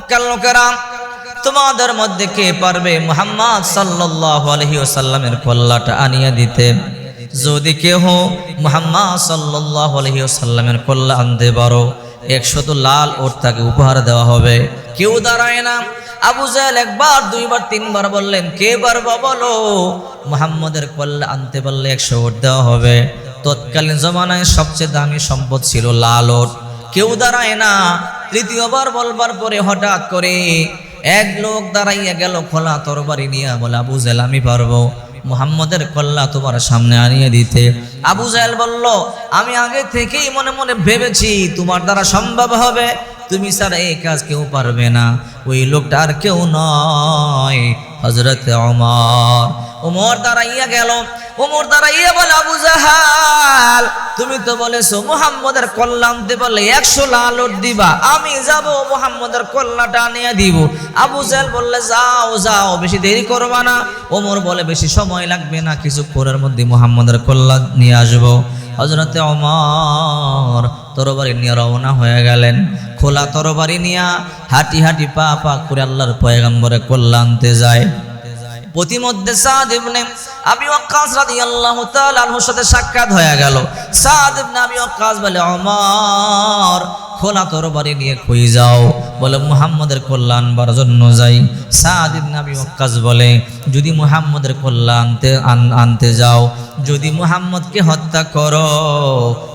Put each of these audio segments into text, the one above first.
লোকেরা, তোমাদের মধ্যে কে পারবে মুহাম্মদ ওয়াসাল্লামের কল্লাটা আনিয়ে দিতে? যদি কেহ মুহাম্মদ ওয়াসাল্লামের কল্লা আনতে পারো একশত লাল ওট তাকে উপহার দেওয়া হবে। কেউ দাঁড়ায় না। আবু জাহেল একবার, দুইবার, তিনবার বললেন, কে পারব বলো? মুহাম্মদের কল্লা আনতে পারলে একশো ওট দেওয়া হবে। তৎকালীন জমানায় সবচেয়ে দামি সম্পদ ছিল লাল ওট। কেউ দাঁড়ায় না। তৃতীয়বার বলবার পরে হঠাৎ করে এক লোক দাঁড়াইয়া গেল, খোলা তরবারি নিয়ে বলে, আবু জেল, আমি পারব। মোহাম্মদের কল্লা তোমার সামনে আনিয়ে দিতে। আবু জাহেল বলল, আমি আগে থেকেই মনে মনে ভেবেছি তোমার দ্বারা সম্ভব হবে। তুমি স্যার এই কাজ কেউ পারবে না। ওই লোকটা আর কেউ নয় হজরত অমর ওমর দাঁড়াইয়া গেল। ওমর দাঁড়াইয়া বলে, আবু জাহাল, তুমি তো বলেছ মোহাম্মদের কল্যাণ আনতে বললে একশো লালট দিবা। আমি যাব মোহাম্মদের কল্যাণটা আনিয়ে দিব। আবু জাহেল বললে, যাও যাও, বেশি দেরি করবা না। ওমর বলে, বেশি সময় লাগবে না, কিছুক্ষণের মধ্যে মোহাম্মদের কল্যাণ নিয়ে আসব। হজরতে অমর তরবারি নিয়ে রওনা হয়ে গেলেন। খোলা তরবারি নিয়ে হাঁটি হাঁটি পা পা করে আল্লাহর পয়গম্বরে কল্যাণ আনতে যায়। প্রতিমধ্যে সাদ সাথে সাক্ষাৎ হয়ে গেল। সাদ বলে, ওমর, খোলা তরবারি নিয়ে কই যাও? বলে, মুহাম্মদের কল্যাণ আনবার জন্য যাই। সাদ ইবনে আবি বলে, যদি মুহাম্মদের কল্যাণ আনতে আনতে যাও, যদি মুহাম্মদকে হত্যা করো,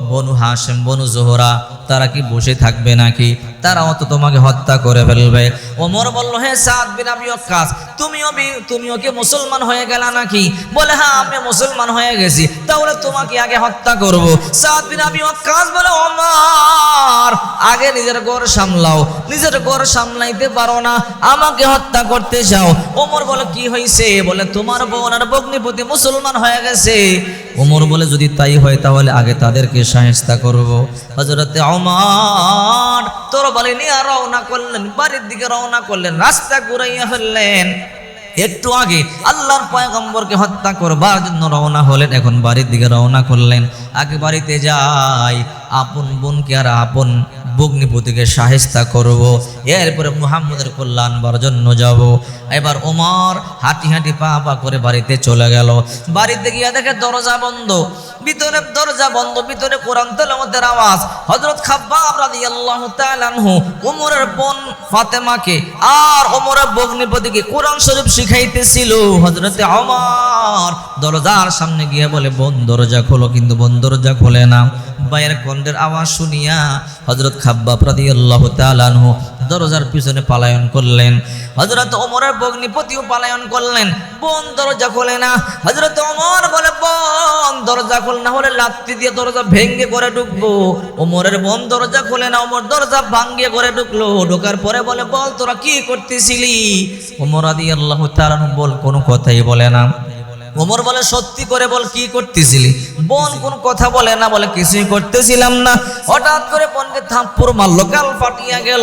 বনু হাসেম বনু জোহরা তারা কি বসে থাকবে নাকি? তারাও তো তোমাকে হত্যা করে ফেলবে। ওমর বলল, হে সাদ বিন আবি ওয়াক্কাস তুমিও তুমিও কি মুসলমান হয়ে গেলা নাকি? বলে হ্যাঁ আমি মুসলমান হয়ে গেছি, তাহলে তোমাকে আগে হত্যা করব। সাদ বিন আবি ওয়াক্কাস বলে, ওমর, আগে নিজের ঘর সামলাও, নিজের ঘর সামলাইতে পারো না, আমাকে হত্যা করতে চাও ওমর বলে, কি হয়েছে বলে, তোমার বোন আর ভগ্নিপতি মুসলমান হয়ে গেছে। ওমর বলে, যদি তাই হয়, তাহলে আগে তাদেরকে সাহেস্তা করব। হজরতে অমর তোর বলে, নিয়ে রওনা করলেন, বাড়ির দিকে রওনা করলেন, রাস্তা ঘুরাইয়া ফেললেন। একটু আগে আল্লাহর পয়গম্বরকে হত্যা করবার জন্য রওনা হলেন, এখন বাড়ির দিকে রওনা করলেন। আগে বাড়িতে যাই, আপন বোনকে আর আপন বগ্নিপতিকে সাহেস্তা করব। এরপরে মুহাম্মদের কল্যাণ জন্য যাব। এবার ওমর হাঁটি হাঁটি পা পা করে বাড়িতে চলে গেল। বাড়িতে গিয়ে দেখে দরজা বন্ধ। ভিতরে দরজা বন্ধ, ভিতরে কোরআন তেলাওয়াতের আওয়াজ। হযরত খাব্বাব রাদিয়াল্লাহু তাআলা আনহু ওমরের বোন ফাতেমাকে আর ওমরের বগ্নিপতিকে কোরআন শরীফ শিখাইতেছিল। হযরতে ওমর দরজার সামনে গিয়ে বলে, বোন, দরজা খোলো। কিন্তু বোন দরজা খোলে না। বাইরের কণ্ঠের আওয়াজ শুনিয়া হযরত খাব্বাব রাদিয়াল্লাহু তাআলা আনহু দরজার পিছনে পালায়ন করলেন। হযরত ওমরের বগ্নিপতিও পালায়ন করলেন। বোন দরজা খোলে না। হযরত ওমর বলে, বোন, দরজা খোল না হলে লাত্তি দিয়ে দরজা ভেঙ্গে করে ঢুকবো। ওমরের বোন, দরজা খোলে না। ওমর দরজা ভাঙ্গে করে ঢুকলো। ঢোকার পরে বলে, বল, তোরা কি করতেছিলি? ওমর আদি আল্লাহ বল, কোনো কথাই বলে না। ওমর বলে, সত্যি করে বল, কি করতেছিলি? বোন কোন কথা বলে না, বলে, কিছুই করতেছিলাম না। হঠাৎ করে বোনকে থাপ্পড় মারলো, গাল ফাটিয়া গেল।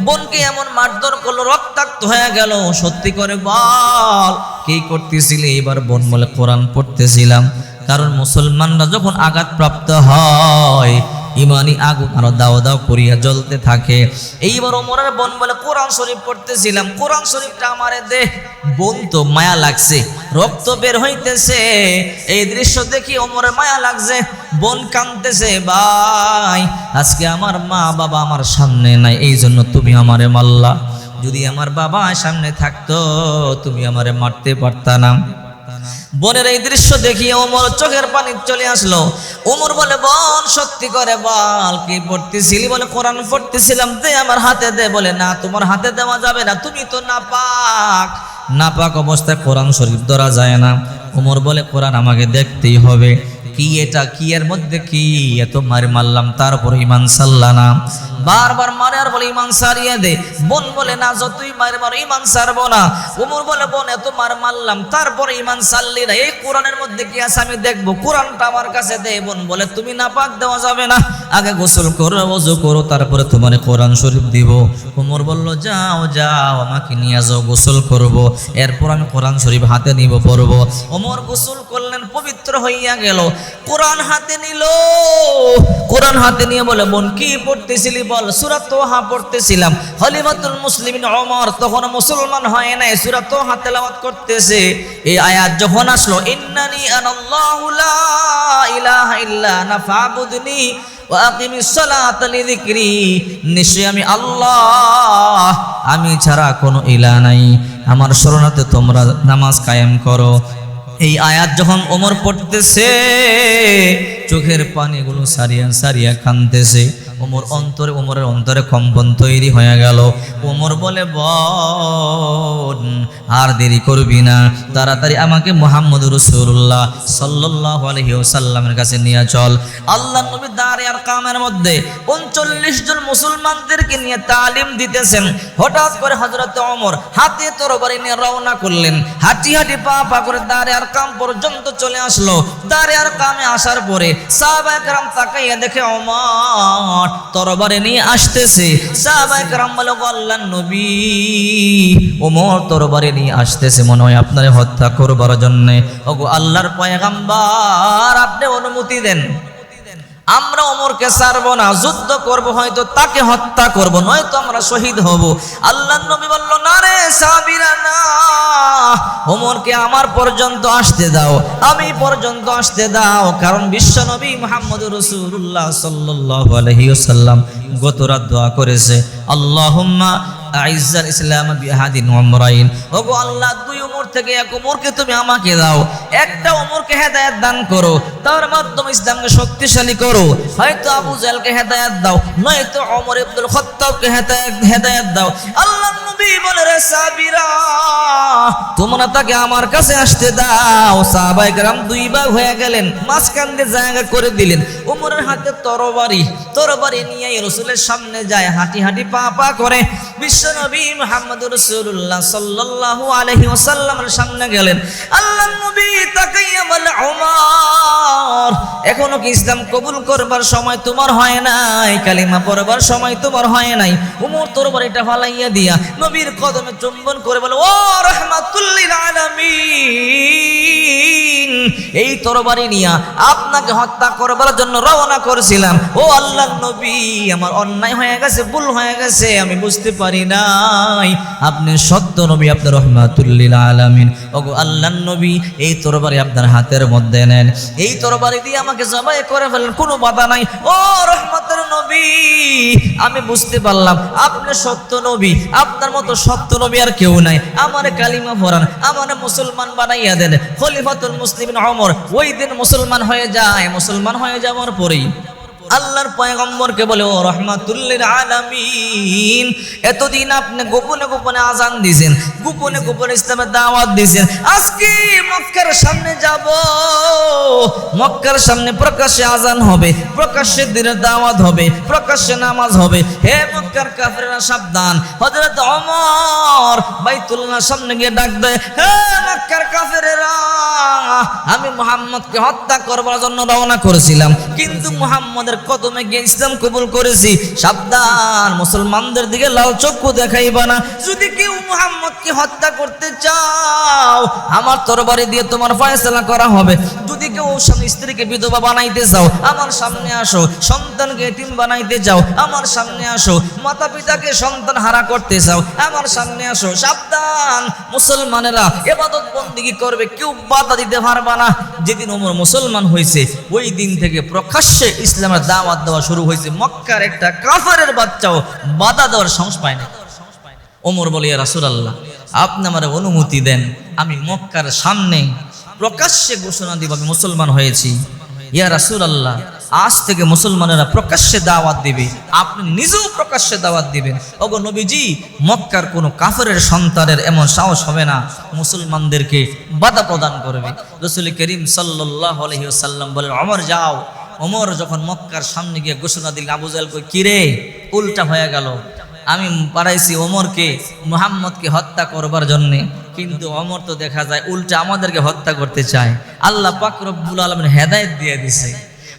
বোনকে এমন মারধর করল, রক্তাক্ত হয়ে গেল। সত্যি করে বল, কি করতেছিলি? এবার বোন বলে, কোরআন পড়তেছিলাম। কারণ মুসলমানরা যখন আঘাতপ্রাপ্ত হয় ইমানি আগুন আরও দাও দাও করিয়া জ্বলতে থাকে। এইবার ওমরের বোন বলে কোরআন শরীফ পড়তেছিলাম। কোরআন শরীফটা আমারে দে, বোন তো মায়া লাগছে, রক্ত বের হইতেছে। এই দৃশ্য দেখি ওমরের মায়া লাগছে, বোন কাঁদতেছে, ভাই, আজকে আমার মা বাবা আমার সামনে নাই এই জন্য তুমি আমারে মাল্লা যদি আমার বাবা সামনে থাকতো, তুমি আমারে মারতে পারতা না। বোনের এই দৃশ্য দেখিয়ে ওমর চোখের পানি চলে আসলো। ওমর বলে, বোন, সত্যি করে বল, কি পড়তেছিলি? বলে, কোরআন পড়তেছিলাম দে, আমার হাতে দে। বলে, না, তোমার হাতে দেওয়া যাবে না, তুমি তো না পাক না পাক অবস্থায় কোরআন শরীফ ধরা যায় না। ওমর বলে, কোরআন আমাকে দেখতেই হবে। কি এটা, কি এর মধ্যে কি? এত মারি মারলাম, তারপর ইমান সাল্লা না। বারবার মারে আর বলে, ইমান সারিয়ে দে। বোন বলে, না যতই মারে মারো ইমান সারবো না। উমর বলে, বোন, এত মার মারলাম, তারপরে ইমান সারলি না। এই কোরআনের মধ্যে কি আছে আমি দেখব? কোরআনটা আমার কাছে দে, বোন বলে, তুমি না পাক দেওয়া যাবে না। আগে গোসল করো, ওযু করো, তারপরে তোমার কোরআন শরীফ দিব। ওমর বলল, যাও যাও, আমাকে নিয়ে যাও, গোসল করব। এরপর আমি কোরআন শরীফ হাতে নিব, পড়ব। ওমর গোসল করলেন, পবিত্র হইয়া গেল। কোরআন হাতে নিল। কোরআন হাতে নিয়ে বলে, বোন, কি পড়তেছিলি বল? সূরা তোহা পড়তেছিলাম। খলিফাতুল মুসলিমিন ওমর তখন মুসলমান হয় নাই, সূরা তোহা তেলাওয়াত করতেছে। এই আয়াত যখন আসলো, ইন্নানি আনাল্লাহু লা ইলাহা ইল্লা আনা ফাবুদনি নিশ্চয় আমি আল্লাহ। আমি ছাড়া কোনো ইলা নাই। আমার শরণাতে তোমরা নামাজ কায়েম করো। এই আয়াত যখন ওমর পড়তেছে, চোখের পানিগুলো সারিয়া সারিয়া কানতেছে ওমর অন্তরে ওমরের অন্তরে কম্পন তৈরি হয়ে গেল। ওমর বলে, বোন, আর দেরি করবি না। তাড়াতাড়ি আমাকে মোহাম্মদ রসুল্লাহ সাল্লাহ আলহি সাল্লামের কাছে নিয়ে চল। আল্লাহ নবী দাঁড়ে আর কামের মধ্যে উনচল্লিশ জন মুসলমানদেরকে নিয়ে তালিম দিতেছেন। হঠাৎ করে হজরত ওমর হাতে তরবারি নিয়ে রওনা করলেন। হাঁটি হাঁটি পা পা করে দাঁড়ে আর কাম পর্যন্ত চলে আসলো। দাঁড়ে আর কামে আসার পরে সাহাবাহাম তাকাইয়া দেখে, ওমর তরবারি নিয়ে আসতেছে। সাহাবাহাম বলে "গো আল্লাহর নবী ওমর তরবারে নিয়ে আসতেছে, মনে হয় আপনারে হত্যা করবার জন্যে। ওগো আল্লাহর পয়গাম্বার, আপনি অনুমতি দেন। আমরা ওমরকে ছাড়বো না, যুদ্ধ করব, হয়তো তাকে হত্যা করব, নয়তো আমরা শহীদ হব। আল্লাহ নবী বলল, না রে সাবিরা, না। ওমরকে আমার পর্যন্ত আসতে দাও, আমি পর্যন্ত আসতে দাও। কারণ বিশ্ব নবী মোহাম্মদ রসুল্লাহ সাল্লাহ আলহিউসাল্লাম গত রাত দোয়া করেছে, আল্লাহুম্মা আইজাল ইসলাম বিহাদিন ওমরাইন ওগো আল্লাহ দুই উমর থেকে এক উমরকে তুমি আমাকে দাও একটা উমরকে হেদায়েত দান করো তার মাধ্যমে ইসলামকে শক্তিশালী করো হয়তো আবু জালকে হেদায়েত দাও নয়তো ওমর ইবনুল খাত্তাবকে হেদায়েত হেদায়েত দাও আল্লাহ নবী বলে রে সাবিরা তোমরা তাকে আমার কাছে আসতে দাও সাহাবায়ে کرام দুই ভাগ হয়ে গেলেন মাঝখান দিয়ে জায়গা করে দিলেন উমরের হাতে তরবারি তরবারি নিয়ে রসুলের সামনে যায় হাঁটি হাঁটি পা পা করে বিশ্বনবী মুহাম্মদ রাসূলুল্লাহ সাল্লাল্লাহু আলাইহি ওয়াসাল্লামের সামনে গেলেন। আল্লাহ নবী তাকাইয়া বলে, ওমর, এখনও কি ইসলাম কবুল করবার সময় তোমার হয় নাই? কালিমা পড়বার সময় তোমার হয় নাই? উমর তরবারিটা ফালাইয়া দিয়া নবীর কদমে চুম্বন করে বলে, ও রাহমাতুল্লিল আলামিন, এই তরবারি নিয়া আপনাকে হত্যা করবার জন্য রওনা করেছিলাম। ও আল্লাহ নবী, আমার অন্যায় হয়ে গেছে, ভুল হয়ে গেছে, আমি বুঝতে পারি নাই। আপনি সত্য নবী আপনার রহমাতুল্লিল আলামিন। ওগো আল্লাহ নবী, এই তরবারি আপনার হাতের মধ্যে নেন। এই তরবারি দিয়ে আমাকে জবাই করে ফেলেন, কোনো বাধা নাই। ও রহমতের নবী, আমি বুঝতে পারলাম, আপনি সত্য নবী, আপনার মতো সত্য নবী আর কেউ নাই। আমার কালিমা পড়ান, আমার মুসলমান বানাইয়া দেন। খলিফাতুল মুসলিম অমর ওই দিন মুসলমান হয়ে যায়, মুসলমান হয়ে যাওয়ার পরেই। আল্লাহর পয়গম্বরকে বলে, ও রহমাতুল্লিল আলামিন, এতদিন আপনি গোপনে গোপনে আজান দিয়েছেন গোপনে গোপনে ইসলামের দাওয়াত দিয়েছেন আজকে মক্কার সামনে যাব। মক্কার সামনে প্রকাশ্যে আজান হবে, প্রকাশ্যে দিনের দাওয়াত হবে, প্রকাশ্যে নামাজ হবে। হে মক্কার কাফেররা, সাবধান। হযরত ওমর বাইতুল্লাহ সামনে গিয়ে ডাক দেয়, হে মক্কার কাফেরেরা, আমি মুহাম্মদকে হত্যা করবার জন্য রওনা করেছিলাম, কিন্তু মুহাম্মদের কদমে গিয়ে ইসলাম কবুল করেছি, সাবধান, মুসলমানদের দিকে লাল চক্ষু দেখাইবা না। যদি কেউ মুহাম্মদকে হত্যা করতে চাও, আমার তরবারি দিয়ে তোমার ফয়সালা করা হবে। যদি কেউ স্বামী স্ত্রীকে বিধবা বানাইতে চাও, আমার সামনে আসো। সন্তানকে এতিম বানাইতে চাও, আমার সামনে আসো। মাতা পিতাকে সন্তান হারা করতে চাও, আমার সামনে আসো। সাবধান, মুসলমানেরা এবাদত বন্দিগি করবে, কেউ বাধা দিতে পারবা না। যেদিন ওমর মুসলমান হয়েছে ওই দিন থেকে প্রকাশ্যে ইসলামের দাওয়াত দেওয়া শুরু হয়েছে। মক্কার একটা কাফারের বাচ্চাও বাধা দেওয়ার সাহস পায় না ওমর বলে রাসুল আল্লাহ আপনি আমার অনুমতি দেন। আমি মক্কার সামনে প্রকাশ্যে ঘোষণা দিব, আমি মুসলমান হয়েছি। ইয়া রাসুল আল্লাহ আজ থেকে মুসলমানেরা প্রকাশ্যে দাওয়াত দিবে। আপনি নিজেও প্রকাশ্যে দাওয়াত দিবেন। ওগো নবীজি, মক্কার কোনো কাফেরের সন্তানের এমন সাহস হবে না। মুসলমানদেরকে বাধা প্রদান করবে। রসুল করিম সাল্লাহ আলহিউসাল্লাম বলেন অমর যাও। ওমর যখন মক্কার সামনে গিয়ে ঘোষণা দিল, আবু জাল কই, কিরে, উল্টা হয়ে গেল। আমি পাঠাইছি ওমরকে, মুহাম্মদকে হত্যা করবার জন্যে। কিন্তু অমর তো দেখা যায় উল্টা আমাদেরকে হত্যা করতে চায়। আল্লাহ পাক রব্বুল আলমের হেদায়ত দিয়ে দিছে।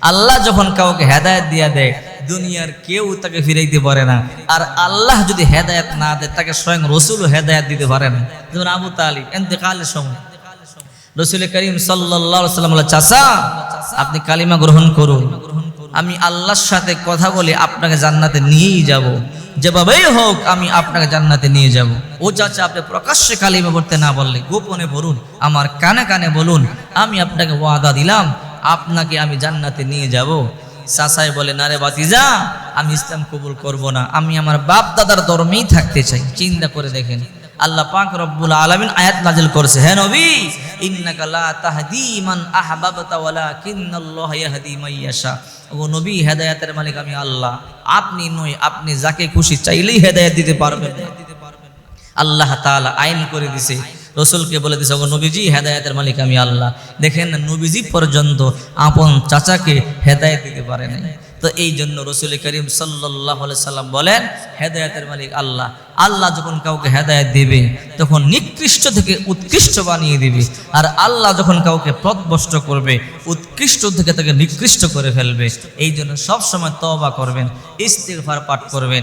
আল্লাহ যখন কাউকে হেদায়ত দিয়ে দেয়, দুনিয়ার কেউ তাকে ফিরাইতে পারে না। আর আল্লাহ যদি হেদায়েত না দেয়, তাকে স্বয়ং রসুল হেদায়েত দিতে পারে না। যেমন আবু তালিব এতেকালের সময় রসুল করিম সাল্লাহ সাল্লাম চাচা, আপনি কালিমা গ্রহণ করুন। আমি আল্লাহর সাথে কথা বলে আপনাকে জান্নাতে নিয়েই যাব। যেভাবেই হোক, আমি আপনাকে জান্নাতে নিয়ে যাব। ও চাচা, আপনি প্রকাশ্যে কালিমা পড়তে না বললে গোপনে বলুন, আমার কানে কানে বলুন, আমি আপনাকে ওয়াদা দিলাম, আপনাকে আমি জান্নাতে নিয়ে যাব। চাচাই বলে, না রে বাতিজা আমি ইসলাম কবুল করব না। আমি আমার বাপ দাদার ধর্মেই থাকতে চাই। চিন্তা করে দেখেন। আল্লাহ পাক রব্বুল আলামিন আয়াত নাজিল করছে। হে নবী, ইন্নাকা লা তাহদি মান আহবাবতা ওয়ালাকিন্নাল্লাহ ইয়াহদি মান ইয়াশা। ও নবী, হেদায়েতের মালিক আমি আল্লাহ। আপনি নই, আপনি যাকে খুশি চাইলেই হেদায়েত দিতে পারবেন। আল্লাহ তাআলা আইন করে দিছে। রসুলকে বলে দিছে ও নবীজি, হেদায়তের মালিক আমি আল্লাহ। দেখেন, নবীজি পর্যন্ত আপন চাচাকে হেদায়েত দিতে পারে নাই। তো এই জন্য রসুল করিম সাল্লাহ সাল্লাম বলেন, হেদায়তের মালিক আল্লাহ। আল্লাহ যখন কাউকে হেদায়েত দিবে, তখন নিকৃষ্ট থেকে উৎকৃষ্ট বানিয়ে দিবে। আর আল্লাহ যখন কাউকে পথভ্রষ্ট করবে, উৎকৃষ্ট থেকে তাকে নিকৃষ্ট করে ফেলবে। এই জন্য সবসময় তওবা করবেন, ইস্তিগফার পাঠ করবেন।